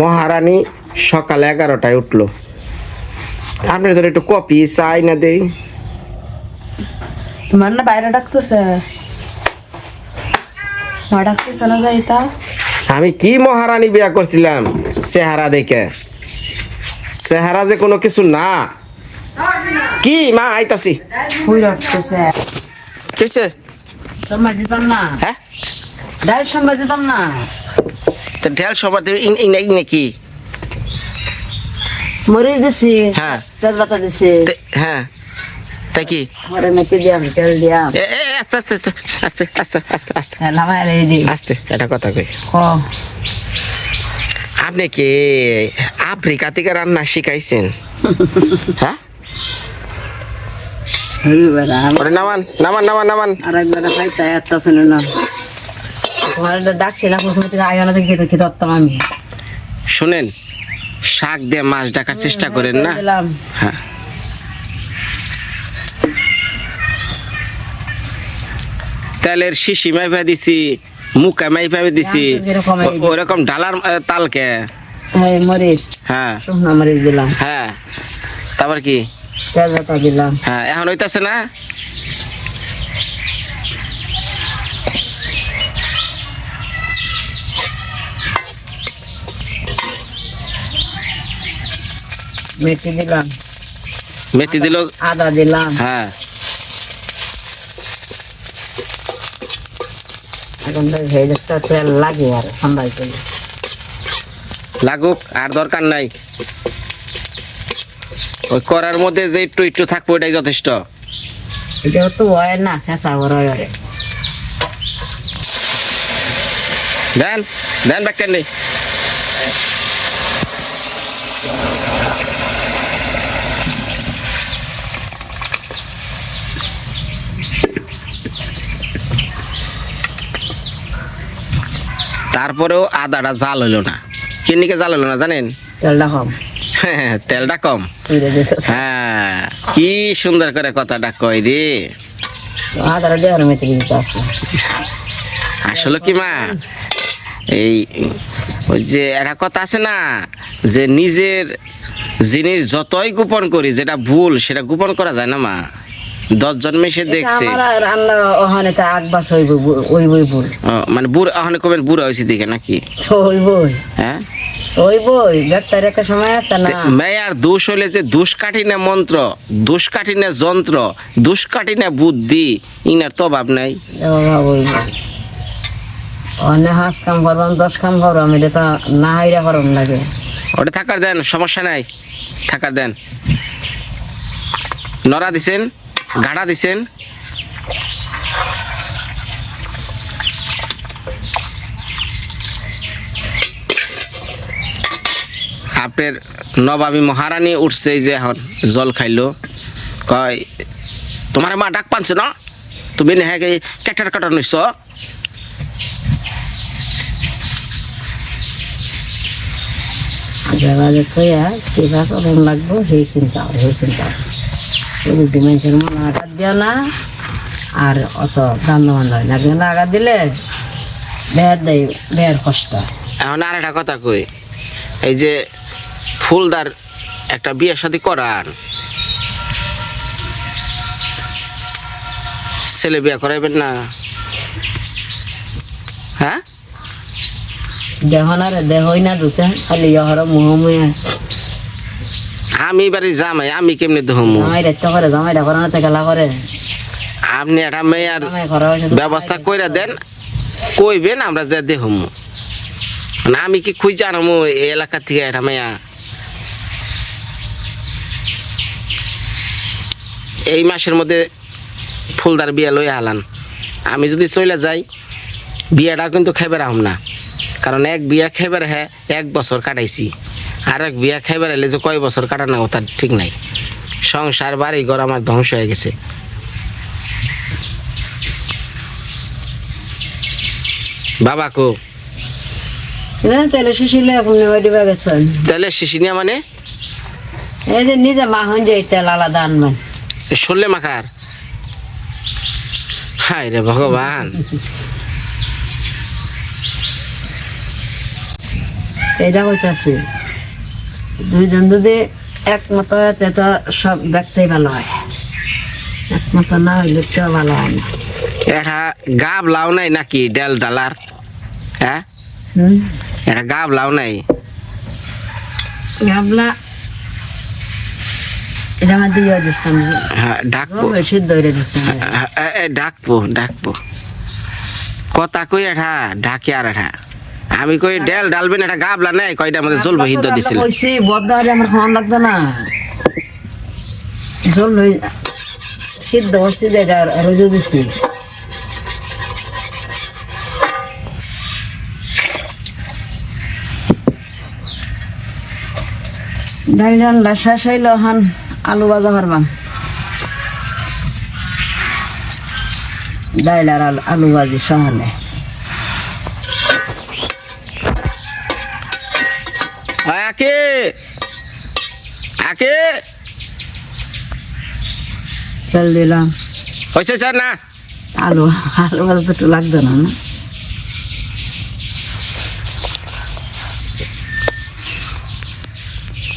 মহারানী সকাল এগারোটায় উঠল। আপনার ধর একটু কপি চাই না দেই। তোমার না বাইরে ডাকতেছে? মা ডাকতেছে না যাইতা? আমি কি মহারানী বিয়া করছিলাম চেহারা দেখে? চেহারা যে কোনো কিছু না। কি মা আইতাছি। হুই কিসে? তোমার দিতাম না। হ্যাঁ? ডাল সম্বাদ দিতাম না। তো ঢেল সবার নাকি মরিচ দিছি হ্যাঁ। তেজপাতা দিছি। হ্যাঁ। তাই কি? দিয়াম তেল দিয়াম এ এ, আস্তে আস্তে আস্তে আস্তে আস্তে আস্তে হ্যাঁ রেখে দিই আস্তে এটা কথা কই। ক? আপনি কি আফ্রিকা থেকে রান্না শিখাইছেন? হ্যাঁ? নামান নামান নামান নামান। আর একবার একটা শুনে না। থেকে আমি শুনেন শাক দিয়ে মাছ ডাকার চেষ্টা করেন না? হ্যাঁ। তেলের শিশি মাইফা দিছি মুখা মাইফা দিছি ওরকম ডালার তালকে। হ্যাঁ। হ্যাঁ। তারপর কি? হ্যাঁ এখন হইতাছে না? মেথি দিলাম। মেথি দিল? আদা দিলাম। হ্যাঁ। এখন তেল লাগে আর ঠান্ডাই লাগুক আর দরকার নাই। ওই করার মধ্যে যে একটু একটু থাকব যথেষ্ট। এটা তো হয় না শেষা বড় দেন দেন ব্যাকেন নেই তারপরেও আদাটা জাল হইল না। কিনিকে জাল হইল না জানেন? তেলটা কম। তেলটা কম। হ্যাঁ কি সুন্দর করে কথাটা কয় রে। আসলে কি মা এই ওই যে একটা কথা আছে না যে নিজের জিনিস যতই গোপন করি যেটা ভুল সেটা গোপন করা যায় না মা। দশ জন মেশে দেখছে। রান্না ওখানে তো আগ বাস হইব ওই বই। বই মানে বুড়া ওখানে কবেন বুড়া হয়েছে দিকে নাকি? ওই বই হ্যাঁ? ওই বই ডাক্তার একটা সময় আছে না। মেয়ার দোষ হলে যে দুষ কাঠি না মন্ত্র দুষ কাঠি না যন্ত্র দুষ কাঠি না বুদ্ধি ইনার তো অভাব নাই। হাঁস কাম করবাম দশ কাম করবাম এটা তো না হাইরা করম লাগে। ওটা থাকার দেন সমস্যা নাই। থাকার দেন। নড়া দিছেন? গাড়া দিছেন। আপনার নবাবী মহারানী উঠছে যে এখন জল খাইলো। কয়, তোমার মা ডাক পানছে না? তুমি নেহে কেটার কাটার নিছ? যোগাযোগ কইয়া, কি কাজ ওরম লাগবো, সেই চিন্তা সেই চিন্তা। ওই মনে আঘাত দিও না আর অত দাম দামান হয় না। কিন্তু আঘাত দিলে বের দেয় বের কষ্ট এখন আর একটা কথা কই এই যে ফুলদার একটা বিয়ে শাদি করান ছেলে বিয়ে করাইবেন না? হ্যাঁ? দেহ না রে দেহই না দুতে খালি ইহর মুহ মুহে আমি এবারে জামাই আমি কেমনি করে করে। আপনি একটা মেয়ে আর জামাই করা হয়েছে তো ব্যবস্থা কইরা দেন কইবেন আমরা যা দেহমু। মানে আমি কি খুঁজ জানামু এই এলাকা থেকে একটা মেয়া? এই মাসের মধ্যে ফুলদার বিয়া লই হালান আমি যদি চলে যাই বিয়াটা কিন্তু খাইবার আহম না। কারণ এক বিয়া খাইবার হ্যাঁ এক বছর কাটাইছি। আর এক বিয়া খাইবার এলে যে কয় বছর কাটানো কথা ঠিক নাই। সংসার বাড়ি ঘর আমার ধ্বংস হয়ে গেছে। বাবা কো? না তাহলে শিশিলে আপনি ওই দিবে গেছেন। তাহলে শিশিনিয়া মানে? এই যে নিজে মা হন যে তেল আলাদা আনবেন সরলে মাখার? হায় রে ভগবান। এটা দুইজন যদি একমত হয় তো সব দেখতেই ভালো হয়। একমত না হইলে কেউ ভালো হয় না। এটা গাব লাও নাই নাকি ডেল ডালার হ্যাঁ? এটা গাব লাও নাই? গাবলা এটা আমার দিয়ে দিচ্ছিলাম হ্যাঁ ডাকবো। সিদ্ধ হয়ে দিচ্ছিলাম ডাকবো ডাকবো। কথা কই এটা ডাকে আর এটা আমি কই ডেল ডালবেন এটা গাবলা নাই কয়টা আমাদের জলবো হিদ্ধ দিছিল। কইছি হলে আমার খাওয়ান লাগতো না। জল সিদ্ধ হচ্ছে এটা রোজু ডাইল রান্না শেষ হইল হান আলু ভাজা পারবাম ডাইল আর আলু- আলু ভাজি সহলে আকে তেল দিলাম। হয়েছে স্যার না? আলু আলু ভাজা তো একটু লাগতো না না?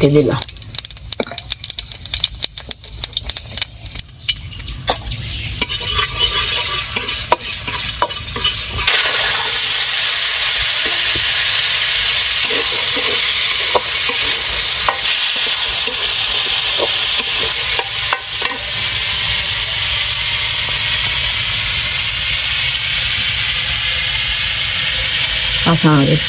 দিয়ে কাঁচামরিচ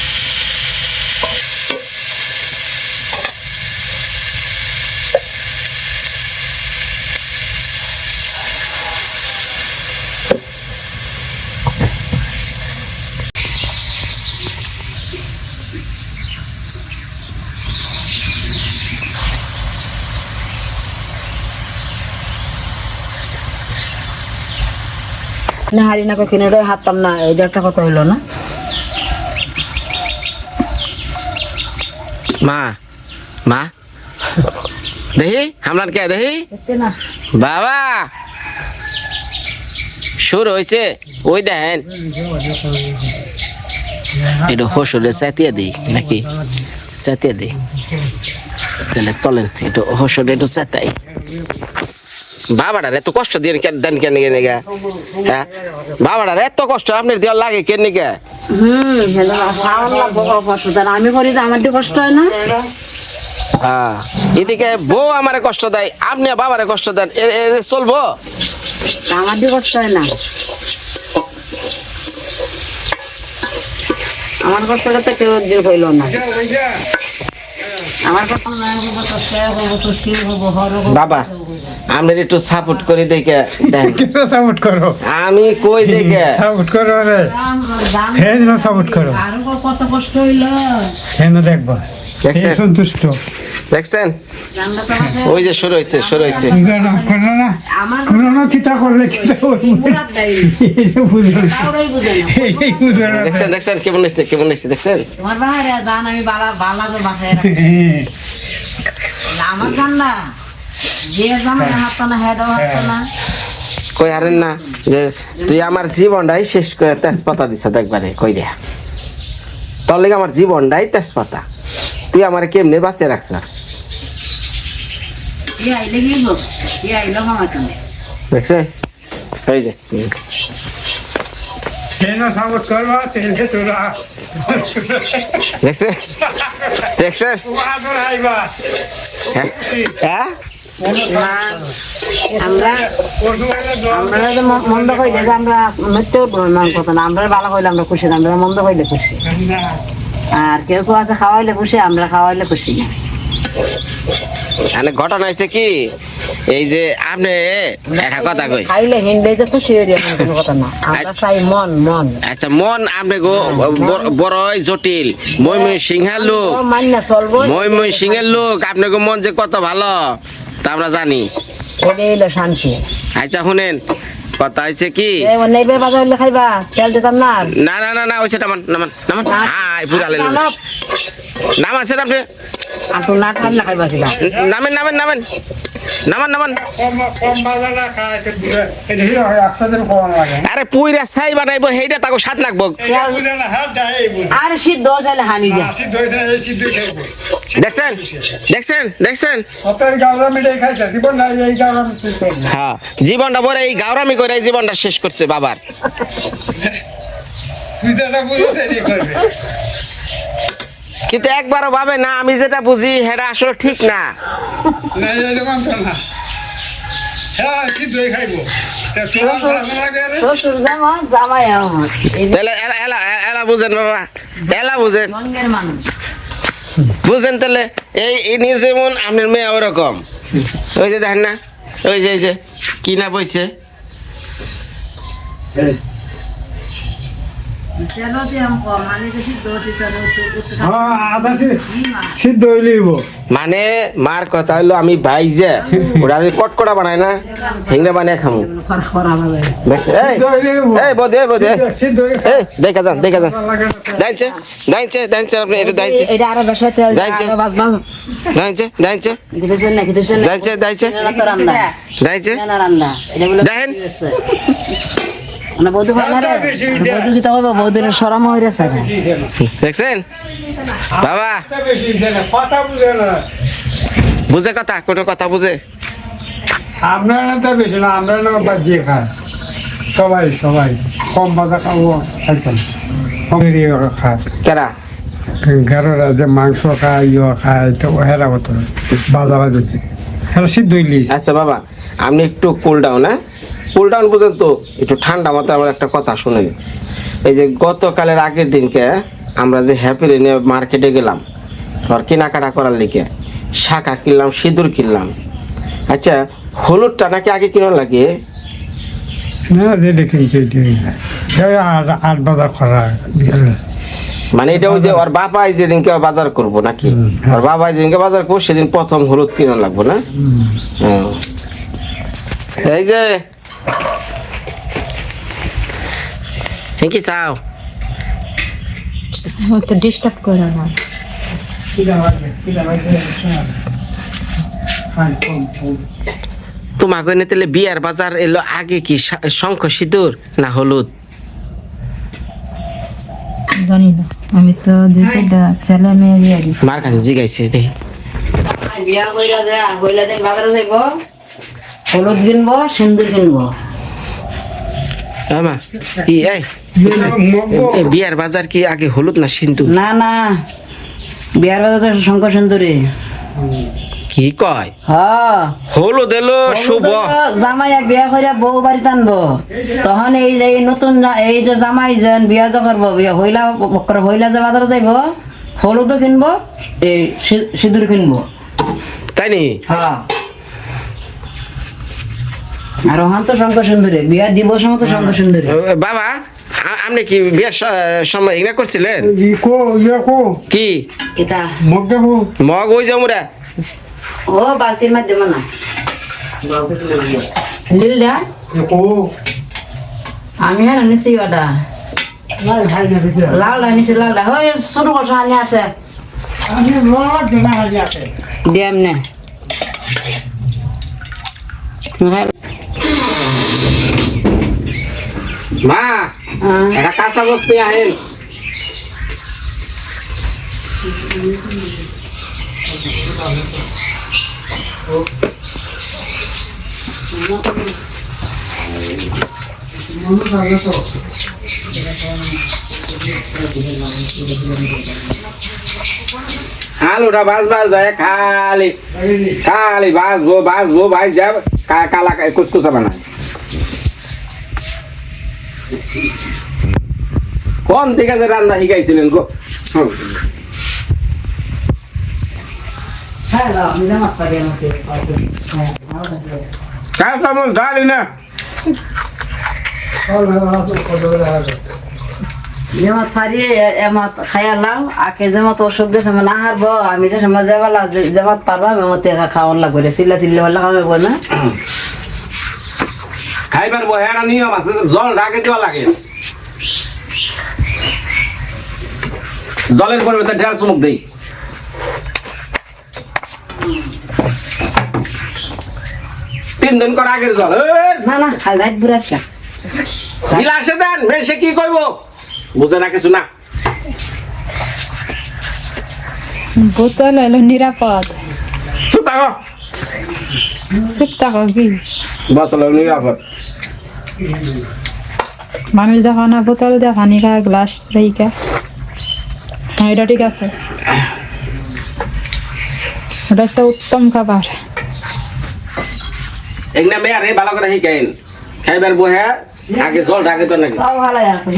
না হারি না কিনে হাত পাম না এটা একটা কথা হইল না? মা মা। দেখি হামলান কে দেখি বাবা। শুরু হয়েছে ওই দেখেন। একটু হসুরে চেতিয়ে দিই নাকি? চেতিয়ে দিই। তাহলে চলেন একটু হসুরে একটু চেতাই। বাবাটার এত কষ্ট দিয়ে কেন দেন কেন কেন গা? হ্যাঁ? বাবাটার এত কষ্ট আপনার দেওয়ার লাগে কেন গা? হুম আমি করি আমার কষ্ট হয় না। হ্যাঁ এদিকে বউ আমারে কষ্ট দেয় আপনি বাবারে কষ্ট দেন চলবো? আমার কষ্ট হয় না। আমার কষ্টটা তো কেউ দূর হইল না। আমার কষ্ট বাবা আপনার একটু সাপোর্ট করে দেখে কেন সাপোর্ট করো? আমি কই দেখে? সাপোর্ট করো রে দাম হে যেন সাপোর্ট করো। কত কষ্ট হইল কেন দেখবা। দেখছেন? সন্তুষ্ট। দেখছেন? ওই যে শুরু হয়েছে শুরু হয়েছে। না? না না। না না না দেখছেন দেখছেন? কেমন হয়েছে কেমন হয়েছে? দেখছেন? আমি বাসায় হ্যাঁ, আমার জান না। যে জামাই হাত না হেড হাত না কই হারেন না যে তুই আমার জীবনটাই শেষ করে তেজপাতা দিছ একবারে কই রে তোর লেগে আমার জীবনটাই তেজপাতা। তুই আমার কেমনে বাঁচিয়ে রাখছ? এই যে। হ্যাঁ। হ্যাঁ? না আমরা ওষুধ আইলে দর আমরা যে মন্দ হইলে যে আমরা মৃত্যু না কথা না আমরা ভালো হইলে আমরা খুশি আমরা মন্দ হইলে খুশি। আর কেউ কেউ আছে খাওয়াইলে খুশি আমরা খাওয়াইলে খুশি না। মানে ঘটনা হয়েছে কি? এই যে আপনি একটা কথা কই। খাইলে হিন্দি যে খুশি কোনো কথা না। আমরা চাই মন মন। আচ্ছা মন আপনি গো বড়- বড়ই জটিল। মই মই সিংহার লোক। ও মান্য চলবো। মই মই সিংহের লোক আপনাকে মন যে কত ভালো। তা আমরা জানি। শান্তি। আচ্ছা শুনেন কথা হয়েছে কি? নেবে বাজার হইলে খাইবা তেল দিতাম না। না না না না ওই সেটা নামান নামান নামান হাই পুরা লেলো। নামান সেটা আপনি? না খাইবা নামেন নামেন নামেন। নামান নামান। আরে পুইরা ছাই বানাইবো সেইটা তাকে এই বুঝে আর সিদ্ধ চাইলে হানি যা। দেখছেন? দেখছেন? দেখছেন? হ্যাঁ জীবনটা বলে এই গাওরামি করে এই জীবনটা শেষ করছে বাবার। তুই তো এটা বুঝেছে করবে। কিন্তু একবারও ভাবে না আমি যেটা বুঝি সেটা আসলে ঠিক না। হ্যাঁ আমার। বুঝেন বাবা এলা বুঝেন। বুঝেন তাহলে এই যেমন আপনার মেয়ে ওরকম। ওই যে দেখেন না ওই যে কি না বইছে? সিদ্ধ মানে মার কথা হলো আমি ভাই যে ওরা আমি কটকটা বানাই না হিংড়া বানিয়ে খামু। এই বোধ বোধ দেখা যান দেখা যান। দাইছে দাইছে দাইছে আপনি এটা দাইছে এটা আরও বেশি তেল দিয়ে দাইছে। দাইছে দেখেন। মানে বৌদি ভালো না রে বেশি কি তো হবে সরম হয়ে গেছে দেখছেন? বাবা। কথা বুঝে না। বুঝে কথা কোনো কথা বুঝে? আমরা না তো বেশি না আমরা না বাজিয়ে খাই সবাই সবাই। কম বাজা খাব খাইতাম কমের খায়। কেরা ঘরের যে মাংস খায় ইয়ে খায় তো হেরা বাজা বাজে সিদ্ধ আচ্ছা বাবা আপনি একটু কুল ডাউন হ্যাঁ? কুল ডাউন বুঝেন তো একটু ঠান্ডা মাথায় আমার একটা কথা শুনেন। এই যে গতকালের আগের দিনকে আমরা যে হ্যাপি নিয়ে মার্কেটে গেলাম ধর কেনাকাটা করার লিগে শাখা কিনলাম সিঁদুর কিনলাম। আচ্ছা হলুদটা নাকি আগে কিনা লাগে? না যে দেখিনছে আট আট বাজার করা মানে এটা ওই যে ওর বাবা যেদিনকে বাজার করব নাকি? হ্যাঁ। ওর বাবা যেদিনকে বাজার করব সেদিন প্রথম হলুদ কিনা লাগবো না। এই যে হ্যাঁ কি চাও তো ডিস্টার্ব করো না। তোমাকে এনে তাহলে বিয়ার বাজার এলো আগে কি শঙ্খ সিঁদুর না হলুদ? জানি না আমি তো দুই চারটা ছেলে মেয়ে বিয়ে দিছি। মার কাছে জিগাইছে দেখি বিয়া কইরা যা কইলা দিন বাজারে যাইব। হলুদ কিনবো সিন্দুর কিনবো আমা বিয়ার বাজার কি আগে হলুদ না সিঁদুর না না বিয়ার বাজার শঙ্কর সুন্দরী। কি কয়? হলুদ এলো শুভ। জামাইয়া বিয়া করে বউ বাড়ি টানবো। তখন এই যে এই নতুন এই যে জামাই যেন বিয়া যে করব হইলা হইলা যে বাজারে যাইব হলুদও কিনবো এই সিঁদুর কিনবো। তাই নি? হ্যাঁ। আর তো শঙ্কর সুন্দরী বিয়া দিবস মতো শঙ্কর সুন্দরী। ও, বাবা আপনি কি বিয়ার সময় এগুলা করছিলেন? কি এটা মগ ওই যামুরা ও বালতির মাধ্যমে না। লিলডা? আমি হ্যাঁ নিছি ওটা। লাল নিছি লাল ওই ছোট কথা আনি আছে। দিয়াম নে মা একটা কাঁচা বস্তি আহেন আলুটা বাস বাস যায় খালি খালি বাসবো বাসবো ভাই যাব কা- কালা কা- কুচকুচা বানায় কোন থেকে যে রান্না শিখাইছিলেন গো? হুম। কাল চামচ ঢালি না? যেমন এমত আকে যেমন দিয়ে সময় না হারব আমি যে সময় যাবালা যেমন পারবা? এমত খাওয়ান লাগবে চিল্লা চিল্লা বললে খাওয়াবো না। খাইবার বহেরা নিয়ম আছে জল রাগে দেওয়া লাগে। জলের পরিবর্তে ঢেল চুমুক দেই। তিন দিন কর আগের জল। না না কাল রাত বুড়াসা গিলাসে দেন মেশে কি কইব? বুঝে না কিছু না। বোতল এলো নিরাপদ। সুতা কি নিরাপদ মানুষ দেখো না বোতল দিয়ে পানি গ্লাস রেখে। হ্যাঁ এটা ঠিক আছে। ওটা হচ্ছে উত্তম খাবার। এগুলা মেয়ারে ভালো করে শিখাইন। খাইবার বহে আগে জল ঢাকে তো নাকি? তাও ভালো এরকম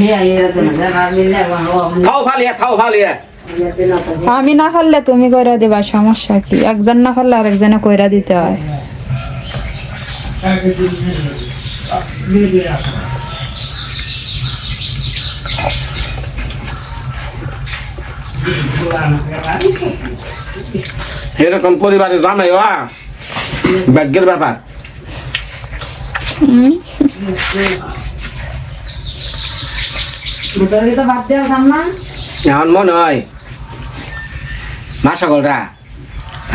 না আমি না করলে তুমি কইরা দিবা সমস্যা কি? একজন না করলে আরেকজনে কইরা দিতে হয়। এরকম পরিবারে জামাই হওয়া ভাগ্যের ব্যাপার। তো বাদ দেওয়া এখন মনে হয় মাসকলরা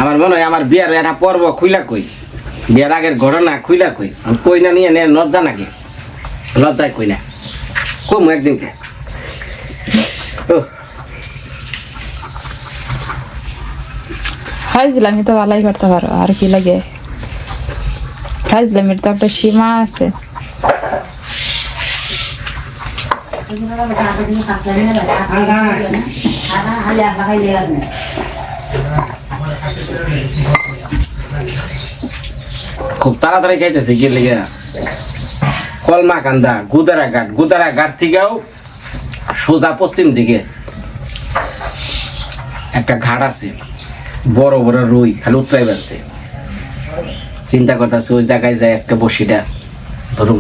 আমার মনে হয় আমার বিয়ার একটা পর্ব খুইলা কই। বিয়ার আগের ঘটনা খুইলা কই। আমি কই না নিয়ে নে লজ্জা নাকি? লজ্জায় কই না। কম একদিনকে ফাইজলামি তো ভালোই করতে পারো, আর কি লাগে? ফাইজলামির তো একটা সীমা আছে খালি আটা খাইলে আর না খুব তাড়াতাড়ি খাইতেছে কি লেগে কলমা কান্দা গুদারা ঘাট গুদারা ঘাট থেকেও সোজা পশ্চিম দিকে একটা ঘাট আছে, বড় বড় রুই, খালি উত্তরাই বেড়ছে। চিন্তা করতেছে ওই জায়গায় যায় আজকে বসিটা ধরুন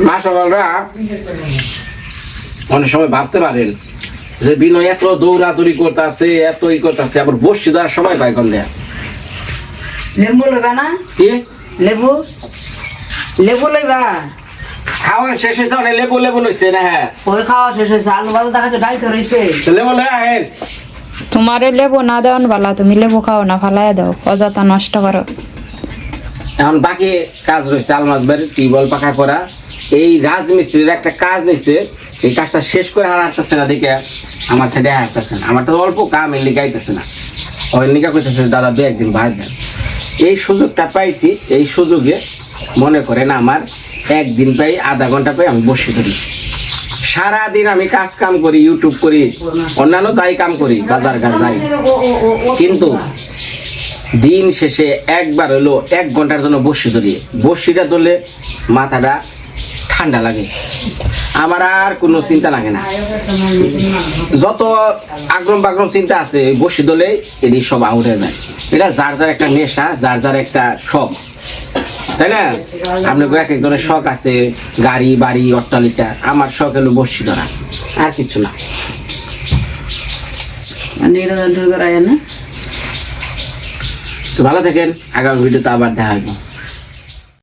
মা সকলরা অনেক সময় ভাবতে পারেন যে বিনয় এত দৌড়াদৌড়ি করতেছে এত ই করতেছে আবার বসছি দেওয়ার সময় পাই দেয়া লেবু লইবা না? কি? লেবু? লেবু লইবা? খাওয়ার শেষ হয়েছে অনেক লেবু লেবু লইছে না হ্যাঁ। ওই খাওয়া শেষ হয়েছে আলু বালু দেখা যাচ্ছে ডাল রয়েছে লেবু লয়ে আহেন। তোমারে লেবু না দেওয়ান ভালা তুমি লেবু খাও না ফালাই দাও, অযথা নষ্ট করো। এখন বাকি কাজ রয়েছে আলমাস বাড়ি, টিউবওয়েল পাকা করা। এই রাজমিস্ত্রির একটা কাজ নিচ্ছে এই কাজটা শেষ করে আর না, দেখে আমার সাইডে হাঁটতেছে না। আমার তো অল্প কাম, এর লিগে আইতেছে না। ওই লিগা কইতেছে, দাদা, দু একদিন ভাড় দেন। এই সুযোগটা পাইছি, এই সুযোগে মনে করেন আমার একদিন পাই, আধা ঘণ্টা পাই আমি বসে ধরি সারাদিন আমি কাজ কাম করি ইউটিউব করি, অন্যান্য যাই কাম করি, বাজার ঘাট যাই। কিন্তু দিন শেষে একবার হলো এক ঘণ্টার জন্য বসি ধরি। বসিটা ধরলে মাথাটা ঠান্ডা লাগে। আমার আর কোনো চিন্তা লাগে না। যত আগ্রম বাগ্রম চিন্তা আছে বসি ধরলে এটি সব আউটে যায়। এটা যার যার একটা নেশা, যার যার একটা শখ। তাই না? আপনার এক একজনের শখ আছে গাড়ি বাড়ি অট্টালিকা আমার শখ হলো বসি ধরা আর কিছু না। ভালো থাকেন আগামী ভিডিওতে আবার দেখা হবে।